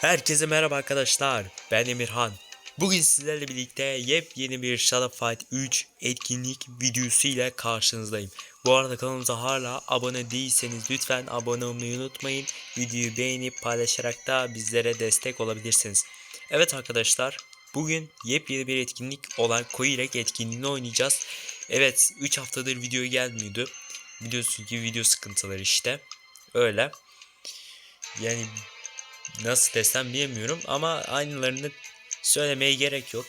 Herkese merhaba arkadaşlar. Ben Emirhan. Bugün sizlerle birlikte yepyeni bir Shadow Fight 3 etkinlik videosu ile karşınızdayım. Bu arada kanalımıza hala abone değilseniz lütfen abone olmayı unutmayın. Videoyu beğenip paylaşarak da bizlere destek olabilirsiniz. Evet arkadaşlar, bugün yepyeni bir etkinlik olan Koyirek etkinliğini oynayacağız. Evet, 3 haftadır video gelmiyordu. Biliyorsun ki video sıkıntıları işte. Öyle. Yani nasıl desem bilemiyorum ama aynılarını söylemeye gerek yok.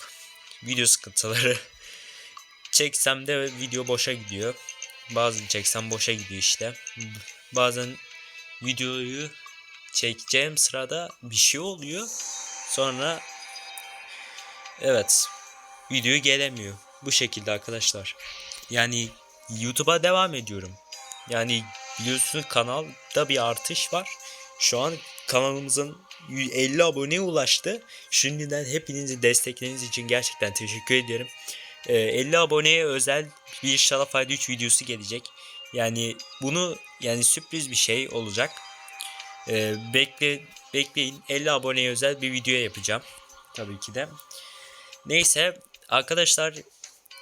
Video sıkıntıları. Çeksem de video boşa gidiyor. Bazen çeksem boşa gidiyor işte. Bazen videoyu çekeceğim sırada bir şey oluyor. Sonra evet video gelemiyor. Bu şekilde arkadaşlar. Yani YouTube'a devam ediyorum. Yani biliyorsunuz kanalda bir artış var. Şu an kanalımızın 50 aboneye ulaştı. Şimdiden hepinizi destekleriniz için gerçekten teşekkür. Ee, 50 aboneye özel bir Fight 3 videosu gelecek. Yani bunu yani sürpriz bir şey olacak. Ee, bekle bekleyin 50 aboneye özel bir video yapacağım. Tabii ki de. Neyse arkadaşlar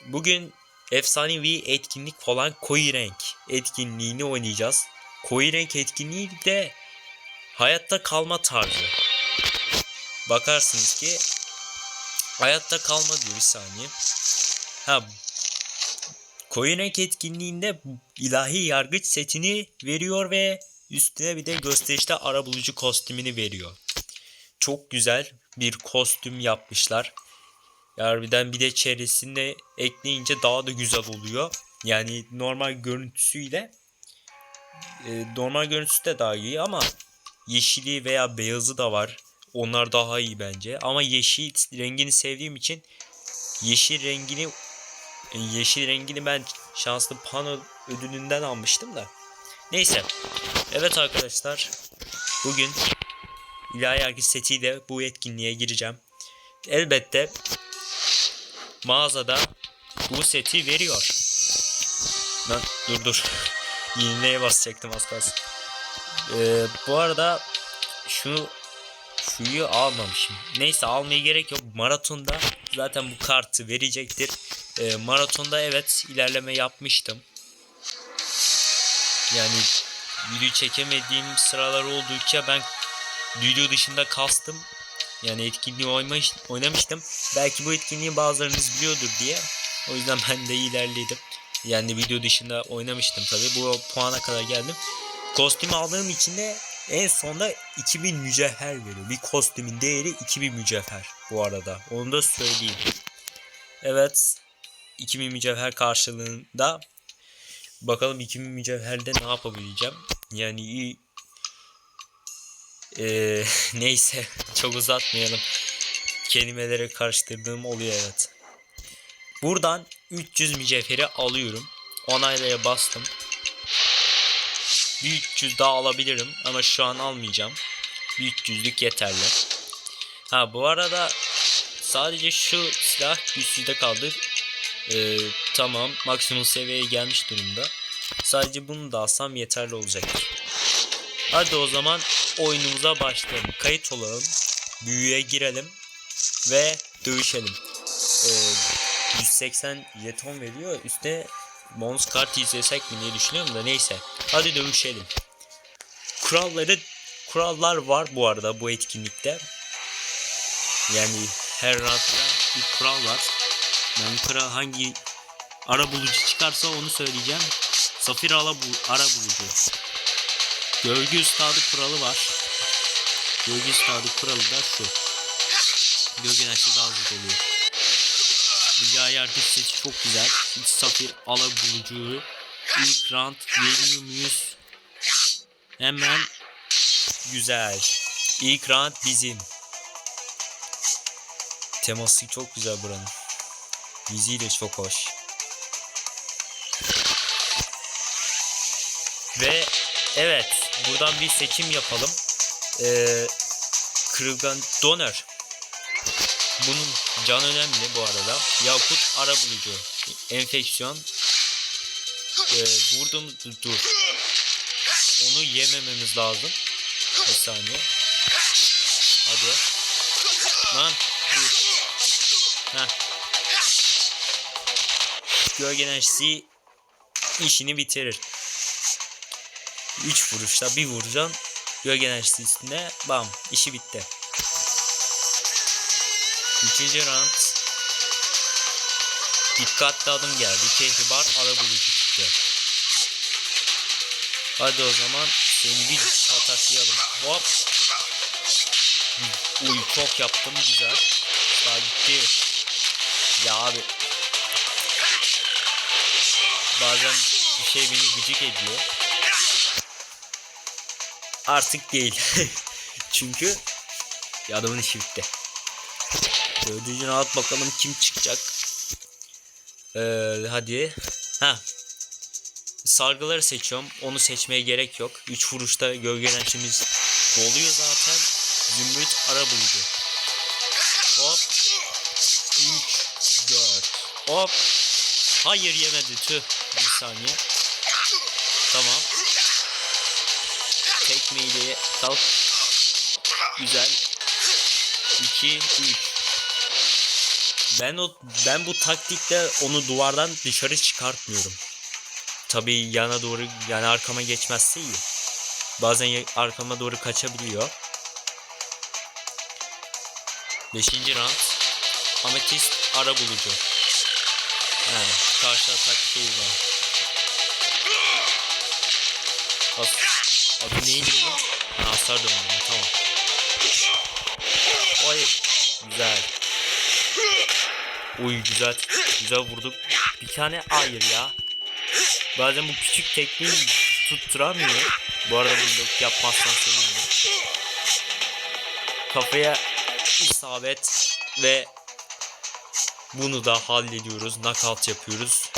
bugün efsanevi etkinlik olan koyu renk etkinliğini oynayacağız. Koyu renk etkinliği de hayatta kalma tarzı. Bakarsınız ki hayatta kalma diyor bir saniye. Ha koyu renk etkinliğinde ilahi yargıç setini veriyor ve üstüne bir de gösterişte arabulucu kostümünü veriyor. Çok güzel bir kostüm yapmışlar. Harbiden bir de çevresine ekleyince daha da güzel oluyor. Yani normal görüntüsüyle e, normal görüntüsü de daha iyi ama yeşili veya beyazı da var. Onlar daha iyi bence. Ama yeşil rengini sevdiğim için yeşil rengini e, yeşil rengini ben şanslı pano ödülünden almıştım da. Neyse. Evet arkadaşlar. Bugün İlahi Yargı setiyle bu etkinliğe gireceğim. Elbette mağazada bu seti veriyor. Lan dur dur. Yenileye basacaktım az kalsın. Ee, bu arada şunu şuyu almamışım. Neyse almaya gerek yok. Maratonda zaten bu kartı verecektir. Ee, maratonda evet ilerleme yapmıştım. Yani video çekemediğim sıralar oldukça ben video dışında kastım. Yani etkinliği oynamış, oynamıştım. Belki bu etkinliği bazılarınız biliyordur diye. O yüzden ben de ilerledim. Yani video dışında oynamıştım tabi. Bu puana kadar geldim. Kostüm aldığım için de en sonda 2000 mücevher veriyor. Bir kostümün değeri 2000 mücevher bu arada. Onu da söyleyeyim. Evet. 2000 mücevher karşılığında bakalım 2000 mücevherde ne yapabileceğim. Yani iyi ee, neyse çok uzatmayalım. Kelimeleri karıştırdığım oluyor evet. Buradan 300 mücevheri alıyorum. Onaylaya bastım. Bir 300 daha alabilirim ama şu an almayacağım. Bir 300'lük yeterli. Ha bu arada sadece şu silah güçsüzde kaldı. Ee, tamam maksimum seviyeye gelmiş durumda. Sadece bunu da alsam yeterli olacaktır. Hadi o zaman oyunumuza başlayalım. Kayıt olalım. Büyüye girelim. Ve dövüşelim. Ee, 180 jeton veriyor. Üstte bonus kart izlesek mi diye düşünüyorum da neyse. Hadi dövüşelim. Kuralları kurallar var bu arada bu etkinlikte. Yani her roundda bir kural var. Ben kural hangi ara bulucu çıkarsa onu söyleyeceğim. Safir ara, bu, ara bulucu. Gölge üstadı kuralı var. Gölge üstadı kuralı da şu. Gölge daha hızlı oluyor. Rüya yargıç sesi çok güzel. Hiç safir ala bulucu. İlk round yeniyor muyuz? Hemen güzel. İlk round bizim. Teması çok güzel buranın. Müziği de çok hoş. Ve evet buradan bir seçim yapalım. Ee, kırılgan donör. Bunun can önemli bu arada. Yakut ara bulucu. Enfeksiyon. Ee, vurduğumuz dur. Onu yemememiz lazım. Bir saniye. Hadi. Lan. Dur. Heh. Gölge işini bitirir. 3 vuruşta bir vuracaksın. Gölge üstüne bam işi bitti. Üçüncü round. Dikkatli adım geldi. Kehribar ara bulucu çıktı. Hadi o zaman seni bir pataklayalım. Hop. Uy çok yaptım güzel. Daha gitti. Ya abi. Bazen bir şey beni gıcık ediyor. Artık değil. Çünkü adamın işi bitti. Dördüncü rahat bakalım kim çıkacak. Ee, hadi. Ha. Sargıları seçiyorum. Onu seçmeye gerek yok. 3 vuruşta gölgelenişimiz doluyor zaten. Zümrüt ara bulucu. Hop. 3 4 Hop. Hayır yemedi tüh. Bir saniye. Tamam. Tekmeyle kalk. Güzel. 2 3 ben o ben bu taktikle onu duvardan dışarı çıkartmıyorum. Tabii yana doğru yani arkama geçmezse iyi. Bazen arkama doğru kaçabiliyor. Beşinci round. Ametist ara bulucu. He, karşı atak var. As adı neydi bu? Ha, hasar döndürme tamam. Hayır. Güzel. Uy güzel. Güzel vurduk. Bir tane hayır ya. Bazen bu küçük tekniği tutturamıyor. Bu arada blok yapmazsan sevinirim. Kafaya isabet ve bunu da hallediyoruz. Knockout yapıyoruz.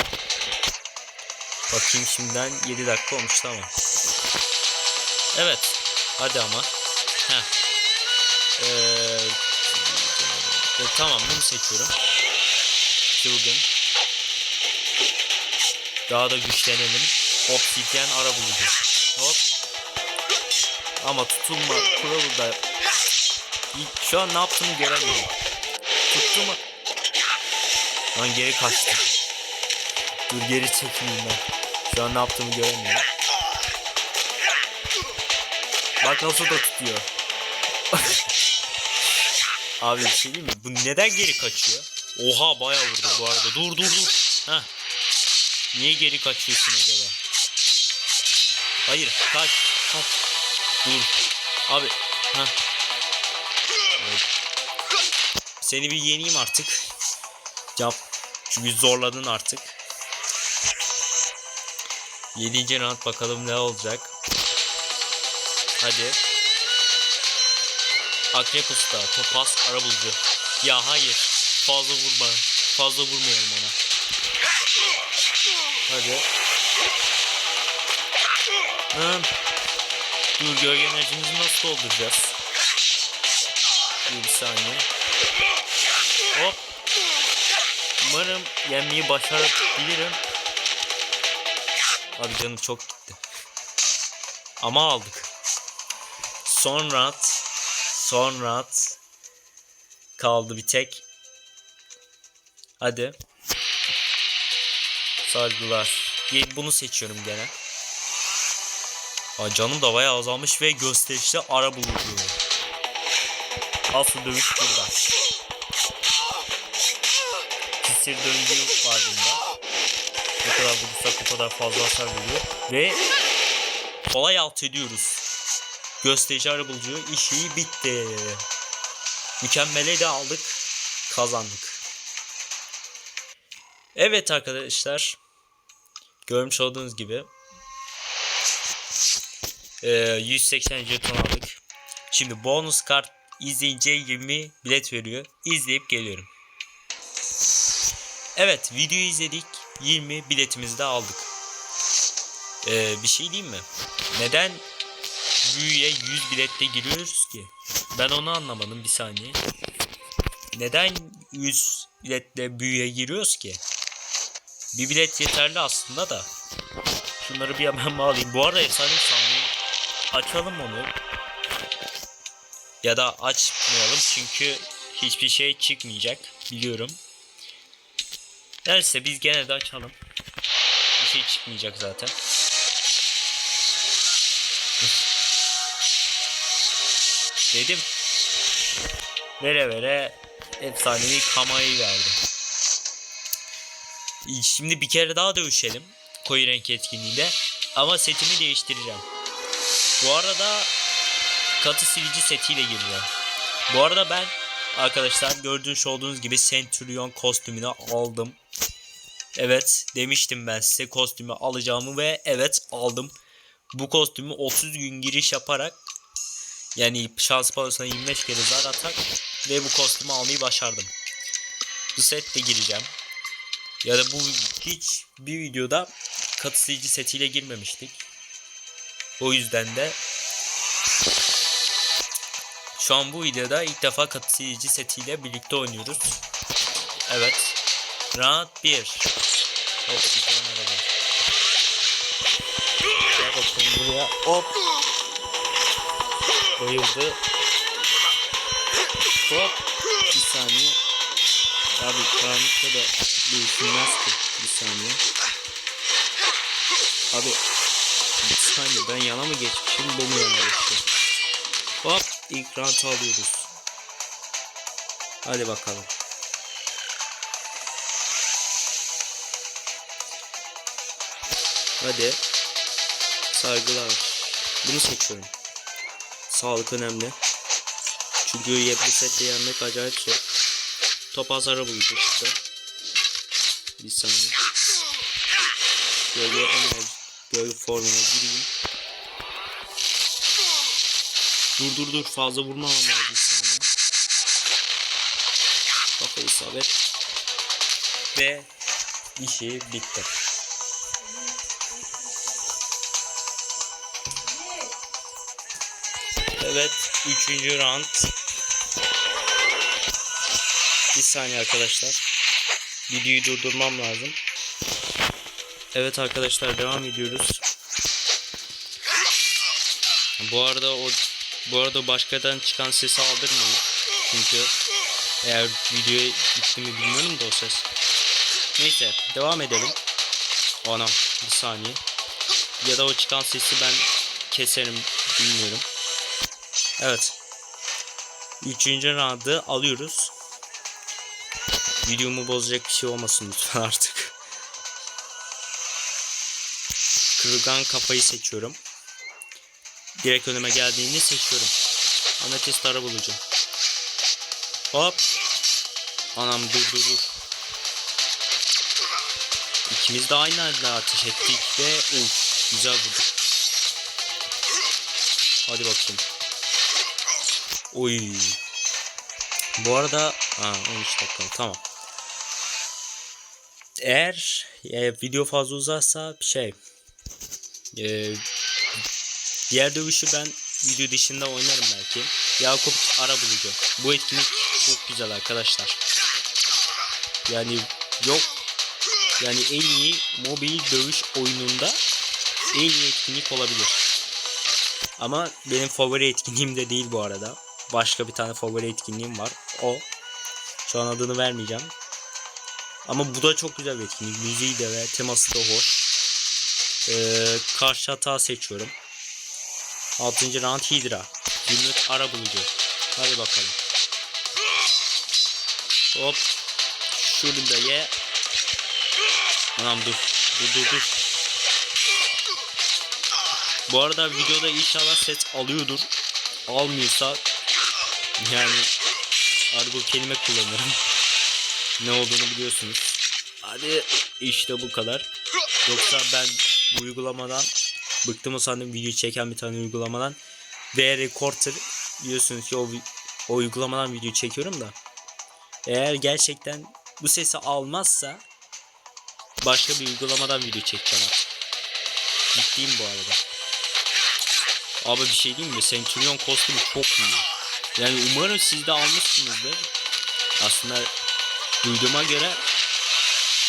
Bakayım şimdiden 7 dakika olmuş tamam. Evet. Hadi ama. Heh. Ee, tamam bunu seçiyorum. Çılgın. Daha da güçlenelim. Obsidyen ara bulucu. Hop. Ama tutulma kuralı da şu an ne yaptığını göremiyorum. Tuttu mu? Lan geri kaçtı. Dur geri çekileyim ben. Şu an ne yaptığımı göremiyorum. Bak nasıl da tutuyor. Abi bir şey değil mi? Bu neden geri kaçıyor? Oha bayağı vurdu bu arada. Dur dur dur. Heh. Niye geri kaçıyorsun acaba? Hayır kaç kaç. Dur. Abi. Heh. Evet. Seni bir yeneyim artık. Yap. Çünkü zorladın artık. 7. round bakalım ne olacak. Hadi. Akrep usta, topaz, arabulucu. Ya hayır. Fazla vurma. Fazla vurmayalım ona. Hadi. Hı. Dur gölge enerjimizi nasıl dolduracağız? Dur bir saniye. Hop. Umarım yenmeyi başarabilirim. Abi canım çok gitti. Ama aldık. Son round. Son round. Kaldı bir tek. Hadi. Sargılar. Bunu seçiyorum gene. Aa, canım da bayağı azalmış ve gösterişli ara bulucu. Asıl dövüş burada. Kisir döngü var bunda. Ne kadar vurursak o kadar fazla hasar veriyor. Ve kolay alt ediyoruz. Gösterici ara bulucu işi bitti. Mükemmele de aldık. Kazandık. Evet arkadaşlar. Görmüş olduğunuz gibi. Ee, 180 jeton aldık. Şimdi bonus kart izleyince 20 bilet veriyor. İzleyip geliyorum. Evet videoyu izledik. 20 biletimizi de aldık. Ee, bir şey diyeyim mi? Neden büyüye 100 biletle giriyoruz ki? Ben onu anlamadım bir saniye. Neden 100 biletle büyüye giriyoruz ki? Bir bilet yeterli aslında da. Şunları bir hemen bağlayayım. Bu arada efsane sandığı açalım onu. Ya da açmayalım çünkü hiçbir şey çıkmayacak biliyorum. Neyse biz gene de açalım. Bir şey çıkmayacak zaten. Dedim. Vere vere efsanevi kamayı verdi. Şimdi bir kere daha dövüşelim. Koyu renk etkinliğinde. Ama setimi değiştireceğim. Bu arada katı silici setiyle gireceğim. Bu arada ben arkadaşlar gördüğünüz olduğunuz gibi Centurion kostümünü aldım. Evet demiştim ben size kostümü alacağımı ve evet aldım. Bu kostümü 30 gün giriş yaparak yani şans panosuna 25 kere zar atak ve bu kostümü almayı başardım. Bu sette gireceğim. Ya da bu hiç bir videoda katısıcı setiyle girmemiştik. O yüzden de şu an bu videoda ilk defa katısıcı setiyle birlikte oynuyoruz. Evet. Round 1. Hop bir tane araba. Gel bakalım buraya. Hop. Bayıldı. Hop. Bir saniye. Abi karanlıkta da değişilmez ki. Bir saniye. Abi bir saniye ben yana mı geçmişim bu mu geçti? Hop ilk round alıyoruz. Hadi bakalım. Hadi. Saygılar. Bunu seçiyorum. Sağlık önemli. Çünkü yepyeni sette yenmek acayip zor. Top hasarı işte. Bir saniye. Gölge enerji. Gölge formuna gireyim. Dur dur dur fazla vurmamam lazım saniye. Kafa isabet. Ve işi bitti. Evet, üçüncü round. Bir saniye arkadaşlar. Videoyu durdurmam lazım. Evet arkadaşlar devam ediyoruz. Bu arada o bu arada başkadan çıkan sesi aldırmayın. Çünkü eğer videoya gitti mi bilmiyorum da o ses. Neyse devam edelim. Anam bir saniye. Ya da o çıkan sesi ben keserim bilmiyorum. Evet. Üçüncü roundı alıyoruz. Videomu bozacak bir şey olmasın lütfen artık. Kırılgan kafayı seçiyorum. Direkt önüme geldiğinde seçiyorum. Ametist ara bulacağım. Hop. Anam dur dur dur. İkimiz de aynı anda ateş ettik ve uf güzel vurduk. Hadi bakayım. Oy. Bu arada ha, 13 dakika tamam. Eğer e, video fazla uzarsa şey e, diğer dövüşü ben video dışında oynarım belki. Yakup Arabulucu. Bu etkinlik çok güzel arkadaşlar. Yani yok yani en iyi mobil dövüş oyununda en iyi etkinlik olabilir. Ama benim favori etkinliğim de değil bu arada. Başka bir tane favori etkinliğim var. O. Şu an adını vermeyeceğim. Ama bu da çok güzel bir etkinlik. Müziği de ve teması da hoş. Ee, karşı hata seçiyorum. 6. round Hydra. Günlük ara bulucu. Hadi bakalım. Hop. Şunu da ye. Anam dur. Dur dur dur. Bu arada videoda inşallah ses alıyordur. Almıyorsa yani bu kelime kullanırım. Ne olduğunu biliyorsunuz. Hadi işte bu kadar. Yoksa ben bu uygulamadan bıktım sandım video çeken bir tane uygulamadan. V Recorder biliyorsunuz ki o, o uygulamadan video çekiyorum da. Eğer gerçekten bu sesi almazsa başka bir uygulamadan video çekeceğim artık. Ciddiyim bu arada. Abi bir şey diyeyim mi? Centurion kostümü çok iyi. Yani umarım siz de almışsınızdır. Aslında duyduğuma göre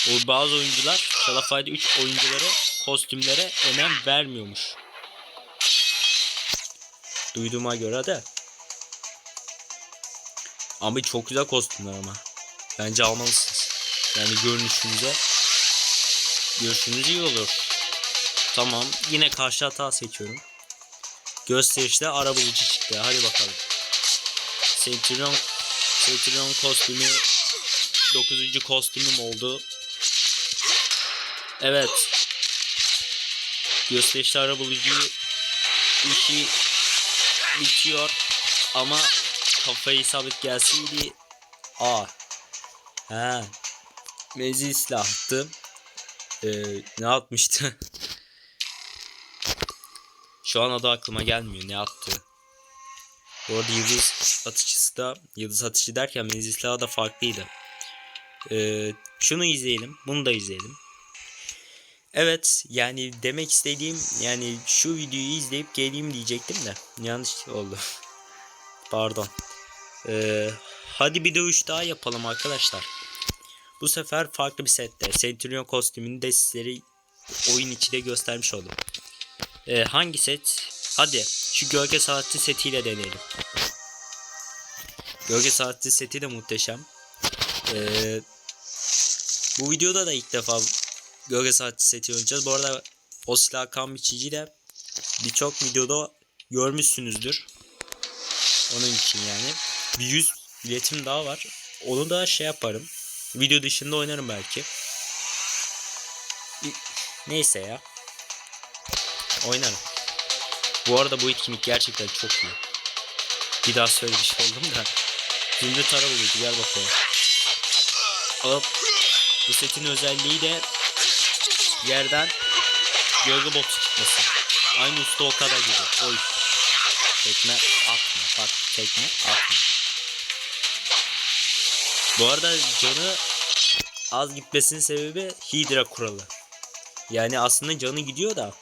o bazı oyuncular Salafayda 3 oyuncuları kostümlere önem vermiyormuş. Duyduğuma göre de Abi çok güzel kostümler ama. Bence almalısınız. Yani görünüşünüze görüşünüz iyi olur. Tamam. Yine karşı hata seçiyorum. Gösterişte ara bulucu çıktı. Hadi bakalım. Centurion Centurion kostümü 9. kostümüm oldu. Evet. Gösterişli ara bulucu işi bitiyor ama kafayı isabet gelseydi Aa. He. Menzil silahtı. Ee, ne atmıştı? Şu an adı aklıma gelmiyor. Ne attı? Bu arada yıldız atıcısı da yıldız atıcı derken menzil silahı da farklıydı. Ee, şunu izleyelim. Bunu da izleyelim. Evet yani demek istediğim yani şu videoyu izleyip geleyim diyecektim de yanlış oldu. Pardon. Ee, hadi bir dövüş daha yapalım arkadaşlar. Bu sefer farklı bir sette. Centurion kostümünü de sizlere oyun içinde göstermiş oldum. Ee, hangi set? Hadi şu gölge saati setiyle deneyelim. Gölge saati seti de muhteşem. Ee, bu videoda da ilk defa gölge saati seti oynayacağız. Bu arada o silah biçici de birçok videoda görmüşsünüzdür. Onun için yani. Bir 100 biletim daha var. Onu da şey yaparım. Video dışında oynarım belki. Neyse ya. Oynarım. Bu arada bu etkinlik gerçekten çok iyi. Bir daha söylemiş oldum da. Zümrüt ara buluydu gel bakalım. Hop. Bu setin özelliği de yerden gölge botu çıkması. Aynı usta o kadar gibi. Oy. Tekme atma. Bak tekme atma. Bu arada canı az gitmesinin sebebi Hydra kuralı. Yani aslında canı gidiyor da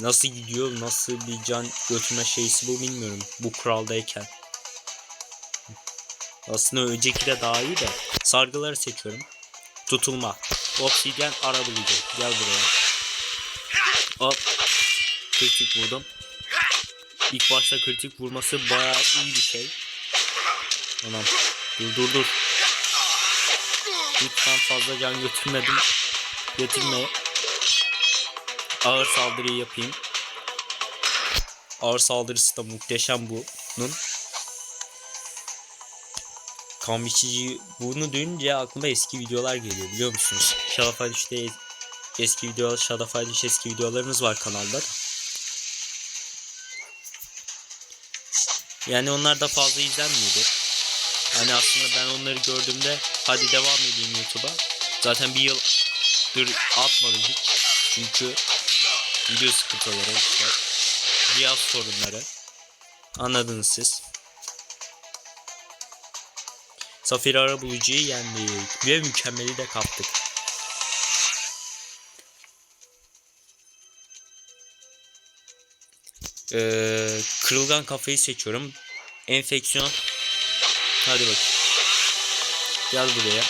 nasıl gidiyor nasıl bir can götürme şeysi bu bilmiyorum bu kuraldayken. Aslında önceki de daha iyi de sargıları seçiyorum. Tutulma. Obsidyen ara bulucu. Gel buraya. Hop. Kritik vurdum. İlk başta kritik vurması bayağı iyi bir şey. Tamam. Dur dur dur. Lütfen fazla can götürmedim. Götürme. Ağır saldırıyı yapayım. Ağır saldırısı da muhteşem bunun. Kan bunu duyunca aklıma eski videolar geliyor biliyor musunuz? Fight 3'te eski video Shadow Fight 3 eski videolarımız var kanalda da. Yani onlar da fazla izlenmiyordu. Hani aslında ben onları gördüğümde hadi devam edeyim YouTube'a. Zaten bir yıldır atmadım hiç. Çünkü video sıkıntıları işte. Sorunları. Anladınız siz. Safir Arabulucu'yu yendik ve mükemmeli de kaptık. Ee, kırılgan kafayı seçiyorum. Enfeksiyon. Hadi bak. Gel buraya.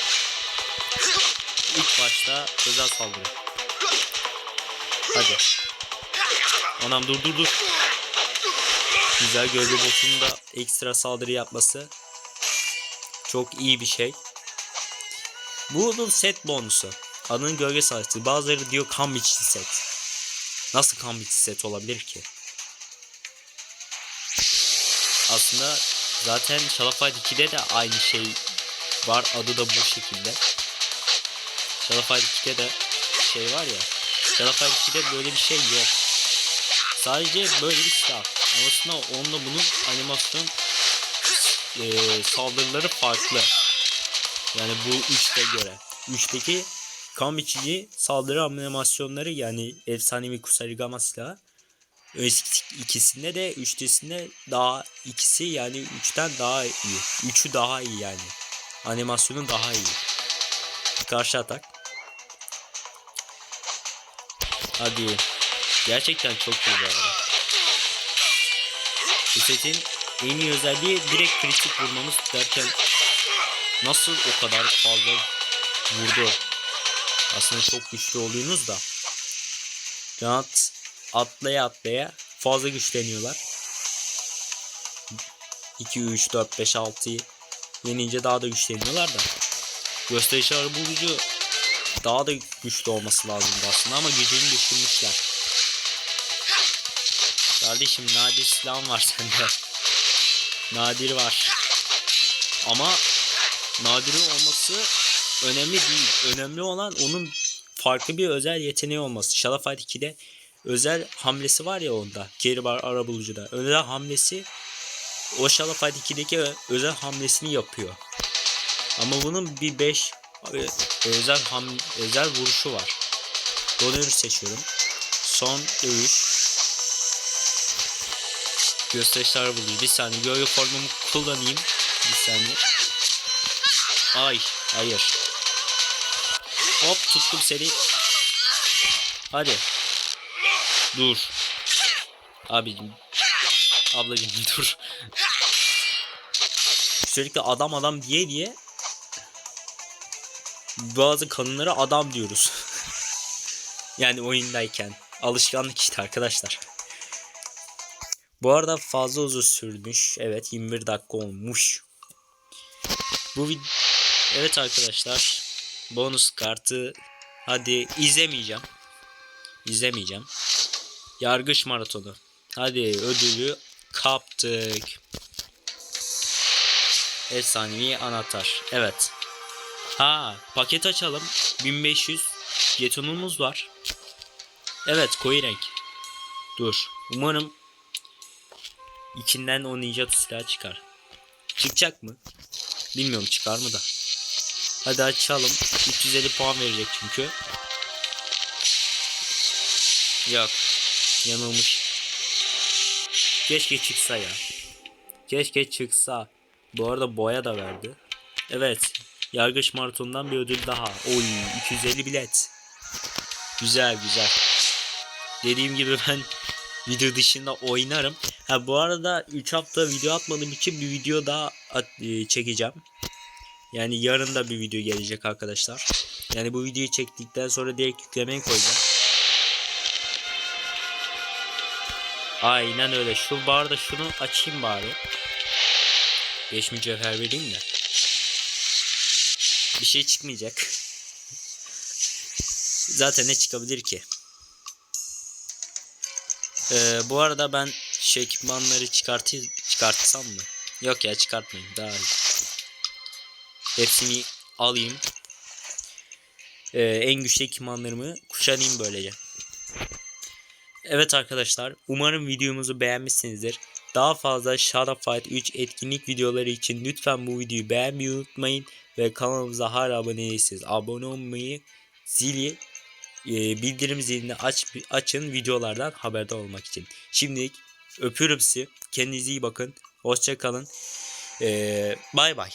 İlk başta özel saldırı. Hadi. Anam dur dur dur. Güzel gölge botunun da ekstra saldırı yapması çok iyi bir şey. Bunun set bonusu. Adının gölge saldırısı. Bazıları diyor kan biçici set. Nasıl kan biçici set olabilir ki? Aslında zaten Fight 2'de de aynı şey var. Adı da bu şekilde. Fight 2'de de şey var ya. Fight 2'de böyle bir şey yok. Sadece böyle bir silah. Ama aslında onunla bunun animasyon e, saldırıları farklı. Yani bu 3'te göre. 3'teki kan biçici saldırı animasyonları yani efsanevi Kusarigama silahı ikisinde de üçtesinde daha ikisi yani üçten daha iyi. Üçü daha iyi yani. Animasyonu daha iyi. Karşı atak. Hadi. Gerçekten çok iyi bu arada. En iyi özelliği direkt kritik vurmamız derken nasıl o kadar fazla vurdu. Aslında çok güçlü oluyorsunuz da. Rahat atlaya atlaya fazla güçleniyorlar. 2, 3, 4, 5, 6'yı yenince daha da güçleniyorlar da. Gösterişi arabulucu daha da güçlü olması lazımdı aslında ama gücünü düşürmüşler. Kardeşim nadir silahın var sende. Nadir var. Ama nadir olması önemli değil. Önemli olan onun farklı bir özel yeteneği olması. Fight 2'de özel hamlesi var ya onda. Geri var arabulucuda. Özel hamlesi o Fight 2'deki ö- özel hamlesini yapıyor. Ama bunun bir 5 özel ham özel vuruşu var. Donör seçiyorum. Son dövüş. Gösterişler buluyor. Bir saniye yo formumu kullanayım. Bir saniye. Ay hayır. Hop tuttum seni. Hadi. Dur. Abicim. Ablacım dur. Sürekli adam adam diye diye bazı kanunlara adam diyoruz. yani oyundayken. Alışkanlık işte arkadaşlar. Bu arada fazla uzun sürmüş. Evet 21 dakika olmuş. Bu vid Evet arkadaşlar. Bonus kartı hadi izlemeyeceğim. İzlemeyeceğim. Yargıç maratonu. Hadi ödülü kaptık. Efsanevi anahtar. Evet. Ha paket açalım. 1500 jetonumuz var. Evet koyu renk. Dur. Umarım içinden o ninja silahı çıkar. Çıkacak mı? Bilmiyorum çıkar mı da. Hadi açalım. 350 puan verecek çünkü. Yok. Yanılmış. Keşke çıksa ya. Keşke çıksa. Bu arada boya da verdi. Evet. Yargıç maratonundan bir ödül daha. Oy 250 bilet. Güzel güzel. Dediğim gibi ben video dışında oynarım. Ha bu arada 3 hafta video atmadığım için bir video daha e, çekeceğim. Yani yarın da bir video gelecek arkadaşlar. Yani bu videoyu çektikten sonra direkt yüklemeye koyacağım. Aynen öyle. Şu barda şunu açayım bari. 5 mücevher vereyim de. Bir şey çıkmayacak. Zaten ne çıkabilir ki? Ee, bu arada ben şu ekipmanları çıkartı çıkartsam mı? Yok ya çıkartmayayım daha iyi. Hepsini alayım. Ee, en güçlü ekipmanlarımı kuşanayım böylece. Evet arkadaşlar umarım videomuzu beğenmişsinizdir. Daha fazla Shadow Fight 3 etkinlik videoları için lütfen bu videoyu beğenmeyi unutmayın. Ve kanalımıza hala abone değilseniz abone olmayı, zili, e, bildirim zilini aç, açın videolardan haberdar olmak için. Şimdilik öpüyorum sizi. Kendinize iyi bakın. Hoşça kalın. Ee, Bay bay.